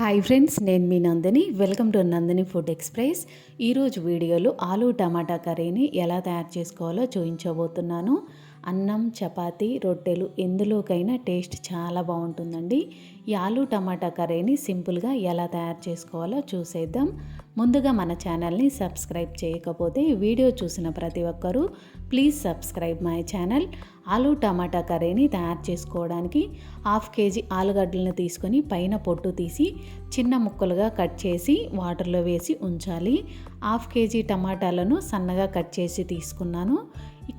Hi friends నేను మీ Nandini. Welcome to Nandini food express ఈరోజు వీడియోలో ఆలు టమాటా కర్రీని ఎలా తయారు చేసుకోవాలో చూపించబోతున్నాను. అన్నం చపాతి రొట్టెలు ఎందులోకైనా టేస్ట్ చాలా బాగుంటుందండి. ఈ ఆలు టమాటా కర్రీని సింపుల్గా ఎలా తయారు చేసుకోవాలో చూసేద్దాం. ముందుగా మన ఛానల్ని సబ్స్క్రైబ్ చేయకపోతే వీడియో చూసిన ప్రతి ఒక్కరూ ప్లీజ్ సబ్స్క్రైబ్ మై ఛానల్. ఆలు టమాటా కర్రీని తయారు చేసుకోవడానికి హాఫ్ కేజీ ఆలుగడ్డలను తీసుకొని పైన పొట్టు తీసి చిన్న ముక్కలుగా కట్ చేసి వాటర్లో వేసి ఉంచాలి. హాఫ్ కేజీ టమాటాలను సన్నగా కట్ చేసి తీసుకున్నాను.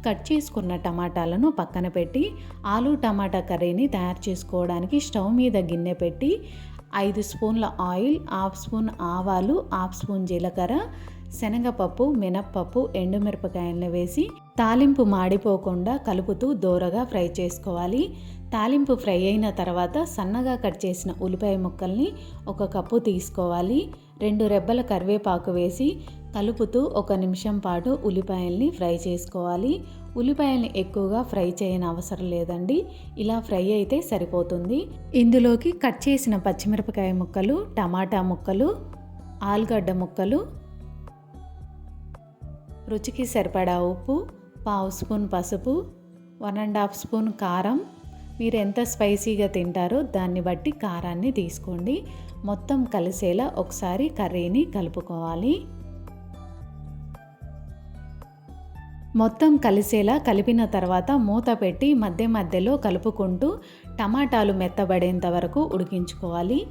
కట్ చేసుకున్న టమాటాలను పక్కన పెట్టి ఆలు టమాటా కర్రీని తయారు చేసుకోవడానికి స్టవ్ మీద గిన్నె పెట్టి ఐదు స్పూన్ల ఆయిల్ హాఫ్ స్పూన్ ఆవాలు హాఫ్ స్పూన్ జీలకర్ర శనగపప్పు మినప్పప్పు ఎండుమిరపకాయలను వేసి తాలింపు మాడిపోకుండా కలుపుతూ దోరగా ఫ్రై చేసుకోవాలి. తాలింపు ఫ్రై అయిన తర్వాత సన్నగా కట్ చేసిన ఉల్లిపాయ ముక్కల్ని ఒక కప్పు తీసుకోవాలి. రెండు రెబ్బల కరివేపాకు వేసి కలుపుతూ ఒక నిమిషం పాటు ఉల్లిపాయల్ని ఫ్రై చేసుకోవాలి. ఉల్లిపాయల్ని ఎక్కువగా ఫ్రై చేయని అవసరం లేదండి. ఇలా ఫ్రై అయితే సరిపోతుంది. ఇందులోకి కట్ చేసిన పచ్చిమిరపకాయ ముక్కలు టమాటా ముక్కలు ఆలుగడ్డ ముక్కలు రుచికి సరిపడా ఉప్పు పావు స్పూన్ పసుపు వన్ అండ్ హాఫ్ స్పూన్ కారం. మీరు ఎంత స్పైసీగా తింటారో దాన్ని బట్టి కారాన్ని తీసుకోండి. మొత్తం కలిసేలా ఒకసారి కర్రీని కలుపుకోవాలి. మొత్తం కలిసేలా కలిపిన తర్వాత మూత పెట్టి మధ్య మధ్యలో కలుపుకుంటూ టమాటాలు మెత్తబడేంత వరకు ఉడికించుకోవాలి.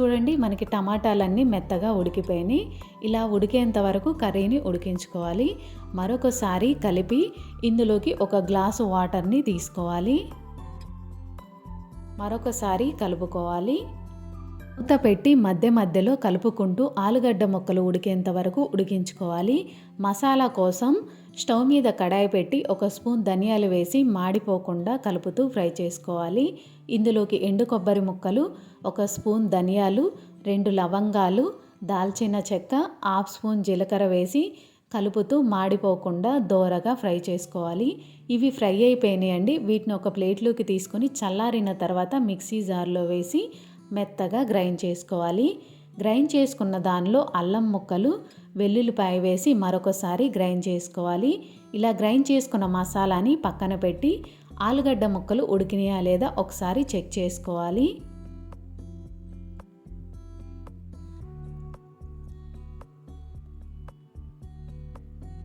చూడండి మనకి టమాటాలన్నీ మెత్తగా ఉడికిపోయినాయి. ఇలా ఉడికేంత వరకు కర్రీని ఉడికించుకోవాలి. మరొకసారి కలిపి ఇందులోకి ఒక గ్లాసు వాటర్ని తీసుకోవాలి. మరొకసారి కలుపుకోవాలి. మూత పెట్టి మధ్య మధ్యలో కలుపుకుంటూ ఆలుగడ్డ ముక్కలు ఉడికేంత వరకు ఉడికించుకోవాలి. మసాలా కోసం స్టవ్ మీద కడాయి పెట్టి ఒక స్పూన్ ధనియాలు వేసి మాడిపోకుండా కలుపుతూ ఫ్రై చేసుకోవాలి. ఇందులోకి ఎండు కొబ్బరి ముక్కలు ఒక స్పూన్ ధనియాలు రెండు లవంగాలు దాల్చిన చెక్క హాఫ్ స్పూన్ జీలకర్ర వేసి కలుపుతూ మాడిపోకుండా దోరగా ఫ్రై చేసుకోవాలి. ఇవి ఫ్రై అయిపోయినాయండి. వీటిని ఒక ప్లేట్లోకి తీసుకొని చల్లారిన తర్వాత మిక్సీ జార్లో వేసి మెత్తగా గ్రైండ్ చేసుకోవాలి. గ్రైండ్ చేసుకున్న దానిలో అల్లం ముక్కలు వెల్లుల్లిపాయ వేసి మరొకసారి గ్రైండ్ చేసుకోవాలి. ఇలా గ్రైండ్ చేసుకున్న మసాలాని పక్కన పెట్టి ఆలుగడ్డ ముక్కలు ఉడికినాయా లేదా ఒకసారి చెక్ చేసుకోవాలి.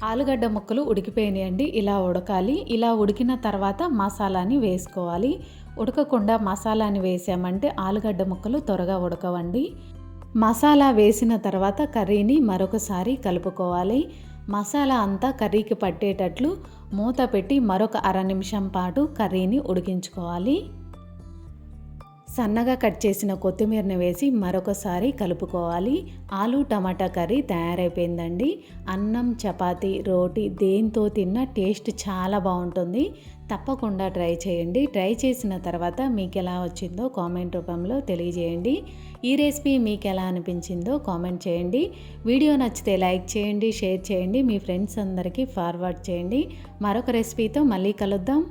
ఆలుగడ్డ ముక్కలు ఉడికిపోయినాయండి. ఇలా ఉడకాలి. ఇలా ఉడికిన తర్వాత మసాలాని వేసుకోవాలి. ఉడకకుండా మసాలాని వేసామంటే ఆలుగడ్డ ముక్కలు త్వరగా ఉడకవండి. మసాలా వేసిన తర్వాత కర్రీని మరొకసారి కలుపుకోవాలి. మసాలా అంతా కర్రీకి పట్టేటట్లు మూత పెట్టి మరొక అర నిమిషం పాటు కర్రీని ఉడికించుకోవాలి. సన్నగా కట్ చేసిన కొత్తిమీరని వేసి మరొకసారి కలుపుకోవాలి. ఆలు టమాటా కర్రీ తయారైపోయిందండి. అన్నం చపాతి రోటి దేంతో తిన్న టేస్ట్ చాలా బాగుంటుంది. తప్పకుండా ట్రై చేయండి. ట్రై చేసిన తర్వాత మీకు ఎలా వచ్చిందో కామెంట్ రూపంలో తెలియజేయండి. ఈ రెసిపీ మీకు ఎలా అనిపించిందో కామెంట్ చేయండి. వీడియో నచ్చితే లైక్ చేయండి షేర్ చేయండి. మీ ఫ్రెండ్స్ అందరికీ ఫార్వర్డ్ చేయండి. మరొక రెసిపీతో మళ్ళీ కలుద్దాం.